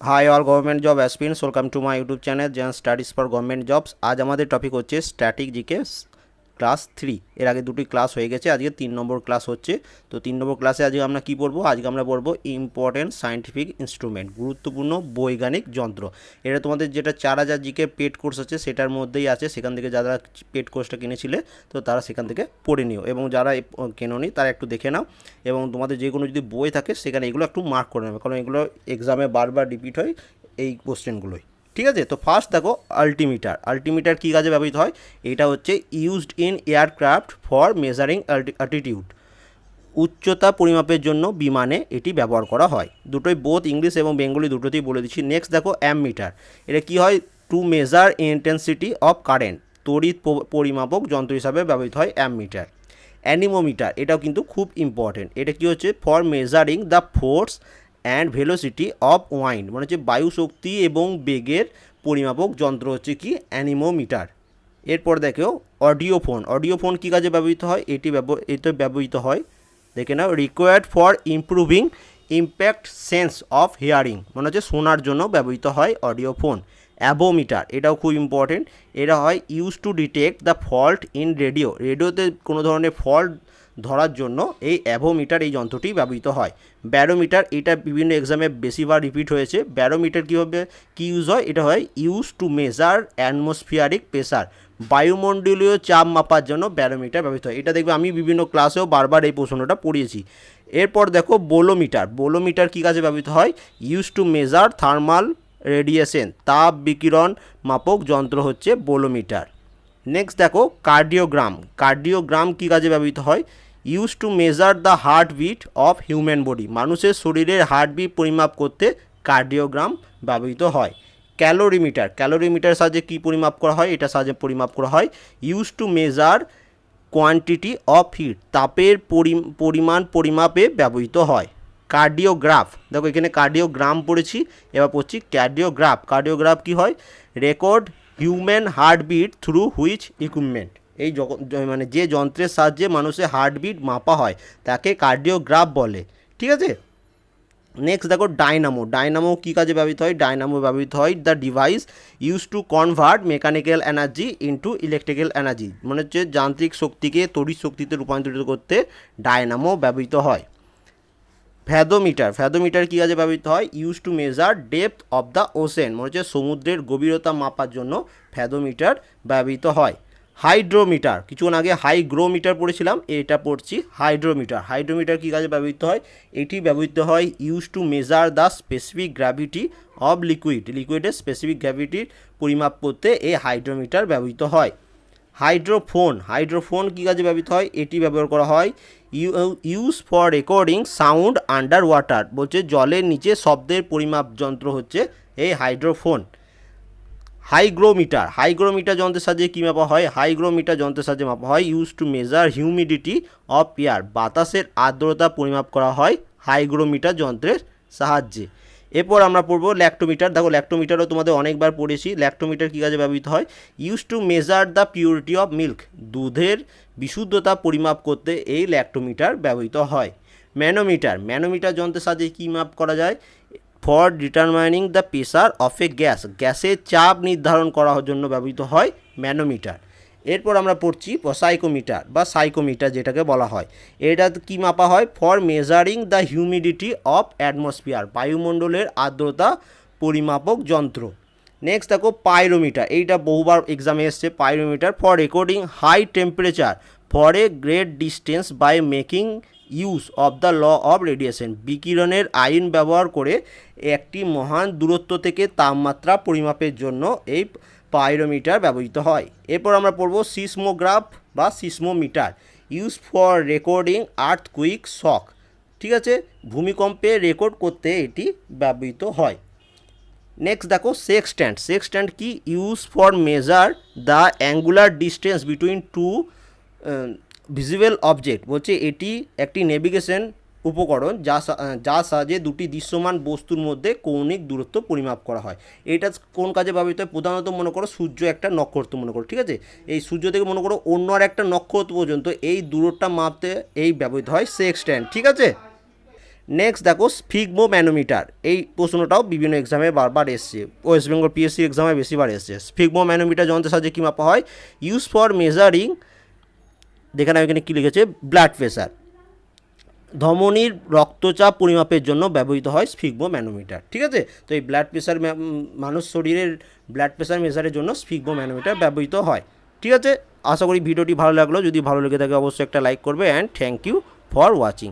Hi all government job aspirants welcome to my YouTube channel Zen studies for government jobs আজ আমাদের topic হচ্ছে static GK class three. এর আগে দুটি class হয়ে গেছে, আজকে তিন নম্বর ক্লাস হচ্ছে। তো তিন নম্বর ক্লাসে আজকে আমরা কী পড়ব? আজকে আমরা পড়ব ইম্পর্টেন্ট সায়েন্টিফিক ইনস্ট্রুমেন্ট গুরুত্বপূর্ণ বৈজ্ঞানিক যন্ত্র। এটা তোমাদের যেটা চার হাজার জিকে পেড কোর্স আছে, সেটার মধ্যেই আছে। সেখান থেকে যারা পেড কোর্সটা কিনেছিলে, তো তারা সেখান থেকে পড়ে নিও। এবং যারা কেনোনি, তারা একটু দেখে নাও। এবং তোমাদের যে কোনো যদি বই থাকে, সেখানে এগুলো একটু মার্ক করে নেবে। কারণ এগুলো এক্সামে বারবার রিপিট হয় এই কোশ্চেনগুলোই ঠিক আছে? তো ফার্স্ট দেখো আলটিমিটার আলটিমিটার কী কাজে ব্যবহৃত হয়? এটা হচ্ছে used in aircraft for measuring attitude উচ্চতা পরিমাপের জন্য বিমানে এটি ব্যবহার করা হয়। দুটোই বোথ ইংলিশ এবং বেঙ্গলি দুটোতেই বলে দিচ্ছি। নেক্সট দেখো অ্যামমিটার এটা কি হয়? To measure intensity of current তড়িৎ পরিমাপক যন্ত্র হিসাবে ব্যবহৃত হয় অ্যামমিটার অ্যানিমোমিটার এটাও কিন্তু খুব ইম্পর্টেন্ট এটা কি হচ্ছে? For measuring the force and velocity of wind মানে হচ্ছে বায়ু শক্তি এবং বেগের পরিমাপক যন্ত্র হচ্ছে কি? অ্যানিমোমিটার। এরপর দেখো অডিও ফোন অডিও ফোন কী কাজে ব্যবহৃত হয়? এটি এতে ব্যবহৃত হয়, দেখে নাও required for improving impact sense of hearing মানে হচ্ছে শোনার জন্য ব্যবহৃত হয় অডিও ফোন অ্যাবোমিটার, এটাও খুব ইম্পর্টেন্ট এটা হয় use to detect the fault in radio রেডিওতে কোনো ধরনের ফল্ট ধরার জন্য এই অ্যাভোমিটার এই যন্ত্রটি ব্যবহৃত হয়। ব্যারোমিটার, এটা বিভিন্ন এক্সামে বেশিবার রিপিট হয়েছে। ব্যারোমিটার কীভাবে কী ইউজ হয়? এটা হয় use to measure atmospheric pressure বায়ুমণ্ডলীয় চাপ মাপার জন্য ব্যারোমিটার ব্যবহৃত হয়। এটা দেখবে আমি বিভিন্ন ক্লাসেও বারবার এই প্রশ্নটা পড়িয়েছি। এরপর দেখো বোলোমিটার। বোলোমিটার কী কাজে ব্যবহৃত হয়? Use to measure thermal radiation তাপ বিকিরণ মাপক যন্ত্র হচ্ছে বোলোমিটার। নেক্সট দেখো কার্ডিওগ্রাম কার্ডিওগ্রাম কী কাজে ব্যবহৃত হয়? Use to measure the heartbeat of human body মানুষের শরীরের হার্টবিট পরিমাপ করতে কার্ডিওগ্রাম ব্যবহৃত হয়। ক্যালোরিমিটার ক্যালোরিমিটার সাহায্যে কী পরিমাপ করা হয়? এটা সাহায্যে পরিমাপ করা হয়। Use to measure quantity of heat তাপের পরি- পরিমাণ পরিমাপে ব্যবহৃত হয়। কার্ডিওগ্রাফ দেখো এখানে কার্ডিওগ্রাম পড়েছি, এবার পড়ছি কার্ডিওগ্রাফ কার্ডিওগ্রাফ কি হয়? Record human heartbeat through which equipment এই মানে যে যন্ত্রের সাহায্যে মানুষের হার্টবিট মাপা হয়, তাকে কার্ডিওগ্রাফ বলে। ঠিক আছে? নেক্সট দেখো ডাইনামো। ডাইনামো কী কাজে ব্যবহৃত হয়? ডাইনামো ব্যবহৃত হয় the device use to convert mechanical energy into electrical energy মানে হচ্ছে যান্ত্রিক শক্তিকে তড়িৎ শক্তিতে রূপান্তরিত করতে ডায়নামো ব্যবহৃত হয়। ভ্যাদোমিটার ভ্যাদোমিটার কী কাজে ব্যবহৃত হয়? Use to measure depth of the ocean মানে হচ্ছে সমুদ্রের গভীরতা মাপার জন্য ভ্যাদোমিটার ব্যবহৃত হয়। হাইড্রোমিটার। কিছুক্ষণ আগে হাইগ্রোমিটার পড়েছিলাম, এটা পড়ছি হাইড্রোমিটার। হাইড্রোমিটার কী কাজে ব্যবহৃত হয়? এটি ব্যবহৃত হয় use to measure the specific gravity of liquid লিকুইডের specific গ্র্যাভিটির পরিমাপ করতে এই হাইড্রোমিটার ব্যবহৃত হয়। হাইড্রোফোন। হাইড্রোফোন কী কাজে ব্যবহৃত হয়? এটি ব্যবহার করা হয় use for recording sound under water বলছে জলের নিচে শব্দের পরিমাপ যন্ত্র হচ্ছে এই হাইড্রোফোন। হাইগ্রোমিটার। হাইগ্রোমিটার যন্ত্রের সাহায্যে কী মাপা হয়? হাইগ্রোমিটার যন্ত্রের সাহায্যে মাপা হয়। Use to measure humidity of air বাতাসের আর্দ্রতা পরিমাপ করা হয় হাইগ্রোমিটার যন্ত্রের সাহায্যে। এরপর আমরা পড়ব ল্যাক্টোমিটার। দেখো, ল্যাক্টোমিটারও তোমাদের অনেকবার পড়েছি। ল্যাক্টোমিটার কী কাজে ব্যবহৃত হয়? Use to measure the purity of milk দুধের বিশুদ্ধতা পরিমাপ করতে এই ল্যাক্টোমিটার ব্যবহৃত হয়। ম্যানোমিটার। ম্যানোমিটার যন্ত্রের সাহায্যে কী মাপ করা যায়? For determining the pressure of a gas গ্যাসের চাপ নির্ধারণ করার জন্য ব্যবহৃত হয় ম্যানোমিটার। এরপর আমরা পড়ছি সাইকোমিটার বা সাইকোমিটার যেটাকে বলা হয়। এটা কি মাপা হয়? For measuring the humidity of atmosphere বায়ুমণ্ডলের আর্দ্রতা পরিমাপক যন্ত্র। নেক্সট দেখো পাইরোমিটার এইটা বহুবার এক্সামে এসছে। Pyrometer for recording high temperature for a great distance by making use of the law of radiation বিকিরণের আইন ব্যবহার করে একটি মহান দূরত্ব থেকে তাপমাত্রা পরিমাপের জন্য এই পাইরোমিটার ব্যবহৃত হয়। এরপর আমরা পড়ব সিসমোগ্রাফ বা seismometer. Use for recording earthquake shock ঠিক আছে? ভূমিকম্পে রেকর্ড করতে এটি ব্যবহৃত হয়। নেক্সট দেখো সেক্সট্যান্ড সেক্সট্যান্ড কি? Use for measure the angular distance between two visible object বলছে এটি একটি নেভিগেশন উপকরণ যা যার সাহায্যে দুটি দৃশ্যমান বস্তুর মধ্যে কৌণিক দূরত্ব পরিমাপ করা হয়। এটা কোন কাজে ব্যবহৃত হয়? প্রধানত মনে করো সূর্য একটা নক্ষত্র মনে করো, ঠিক আছে? এই সূর্য থেকে মনে করো অন্য আর একটা নক্ষত্র পর্যন্ত এই দূরত্বটা মাপতে এই ব্যবহৃত হয় সেক্সট্যান্ড ঠিক আছে? নেক্সট দেখো স্ফিগমো ম্যানোমিটার এই প্রশ্নটাও বিভিন্ন এক্সামে বারবার এসছে। ওয়েস্ট বেঙ্গল পিএসসি এক্সামে বেশিবার এসছে। স্ফিগমো ম্যানোমিটার যন্ত্রের সাহায্যে কী মাপা হয়? ইউজ ফর মেজারিং দেখেন আমি এখানে কী লিখেছে? ব্লাড প্রেশার ধমনির রক্তচাপ পরিমাপের জন্য ব্যবহৃত হয় স্ফিগমো ম্যানোমিটার ঠিক আছে? তো এই ব্লাড প্রেশার মানুষ শরীরের ব্লাড প্রেশার মেশারের জন্য স্ফিগমো ম্যানোমিটার ব্যবহৃত হয়। ঠিক আছে? আশা করি ভিডিওটি ভালো লাগল। যদি ভালো লেগে থাকে, অবশ্যই একটা লাইক করবে and thank you for watching